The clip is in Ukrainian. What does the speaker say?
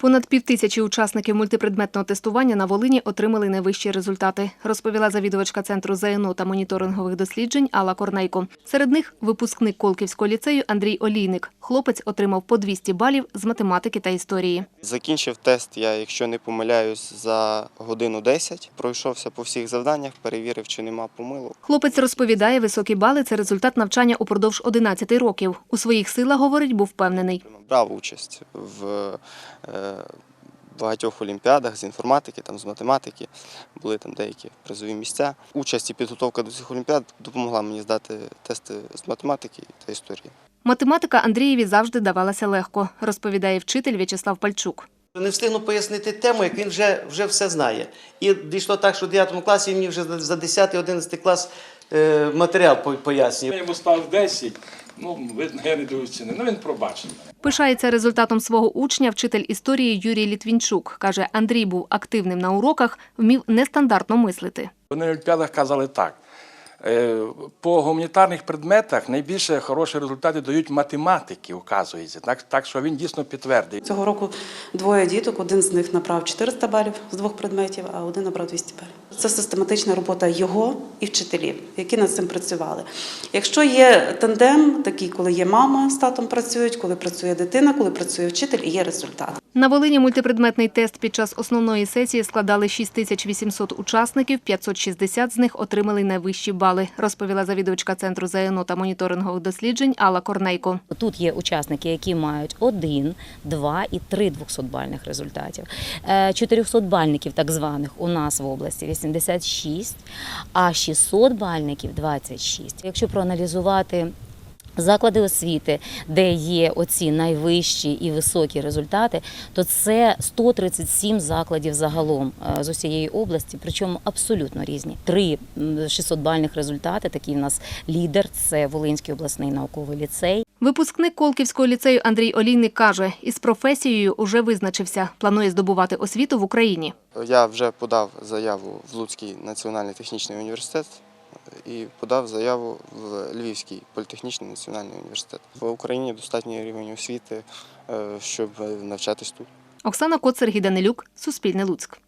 Понад півтисячі учасників мультипредметного тестування на Волині отримали найвищі результати, розповіла завідувачка центру ЗНО та моніторингових досліджень Алла Корнейко. Серед них випускник Колківського ліцею Андрій Олійник. Хлопець отримав по 200 балів з математики та історії. Закінчив тест я, якщо не помиляюсь, за годину 10. Пройшовся по всіх завданнях, перевірив, чи нема помилок. Хлопець розповідає, високі бали це результат навчання упродовж 11 років. У своїх силах, говорить, був впевнений. Брав участь в е, багатьох олімпіадах з інформатики, там, з математики. Були там деякі призові місця. Участь і підготовка до цих олімпіад допомогла мені здати тести з математики та історії. Математика Андрієві завжди давалася легко, розповідає вчитель В'ячеслав Пальчук. Не встигну пояснити тему, як він вже, вже все знає. І дійшло так, що в 9 класі він мені вже за 10-11 клас е, матеріал пояснює. Я йому ставив 10, ну, видно, я не дивився. Ну, він пробачив. Пишається результатом свого учня вчитель історії Юрій Літвінчук. Каже, Андрій був активним на уроках, вмів нестандартно мислити. Вони на Олімпіадах казали так. Е, По гуманітарних предметах найбільше хороші результати дають математики, оказується. Так, так що він дійсно підтвердив. Цього року двоє діток, один з них набрав 400 балів з двох предметів, а один набрав 200 балів. Це систематична робота його і вчителів, які над цим працювали. Якщо є тандем, такий, коли є мама з татом працюють, коли працює дитина, коли працює вчитель, і є результат. На Волині мультипредметний тест під час основної сесії складали 6800 учасників, 560 з них отримали найвищі бали, розповіла завідувачка центру ЗНО та моніторингових досліджень Алла Корнейко. Тут є учасники, які мають один, два і три 200-бальних результатів. Е, 400-бальників так званих у нас в області 86, а 600-бальників 26. Якщо проаналізувати Заклади освіти, де є оці найвищі і високі результати, то це 137 закладів загалом е, з усієї області, причому абсолютно різні. Три 600-бальних результати. Такий в нас лідер це Волинський обласний науковий ліцей. Випускник Колківського ліцею Андрій Олійник каже, із професією уже визначився. Планує здобувати освіту в Україні. Я вже подав заяву в Луцький національний технічний університет і подав заяву в Львівський політехнічний національний університет. В Україні достатній рівень освіти, е, щоб навчатись тут. Оксана Коц, Сергій Данилюк, Суспільне Луцьк.